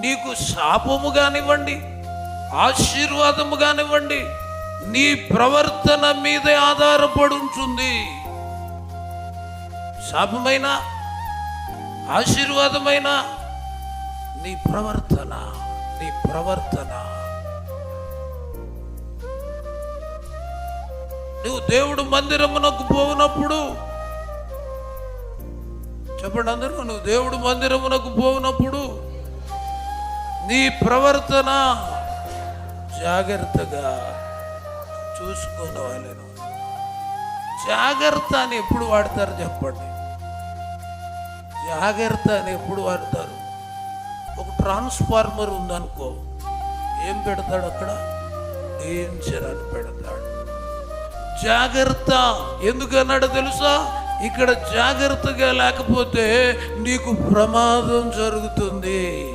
నీకు శాపము కానివ్వండి ఆశీర్వాదము కానివ్వండి నీ ప్రవర్తన మీదే ఆధారపడి ఉంటుంది శాపమైన ఆశీర్వాదమైన నీ ప్రవర్తన నీ ప్రవర్తన. నువ్వు దేవుడు మందిరమునకు పోవునప్పుడు చెప్పండి అందరూ నువ్వు దేవుడు మందిరమునకు పోవునప్పుడు నీ ప్రవర్తన జాగ్రత్తగా చూసుకోవాలను జాగ్రత్త అని ఎప్పుడు వాడతారు చెప్పండి? జాగ్రత్త అని ఎప్పుడు వాడతారు? ఒక ట్రాన్స్ఫార్మర్ ఉందనుకో ఏం పెడతాడు అక్కడ? డేంజర్ అని పెడతాడు. జాగ్రత్త. ఎందుకన్నాడు తెలుసా? ఇక్కడ జాగ్రత్తగా లేకపోతే నీకు ప్రమాదం జరుగుతుంది.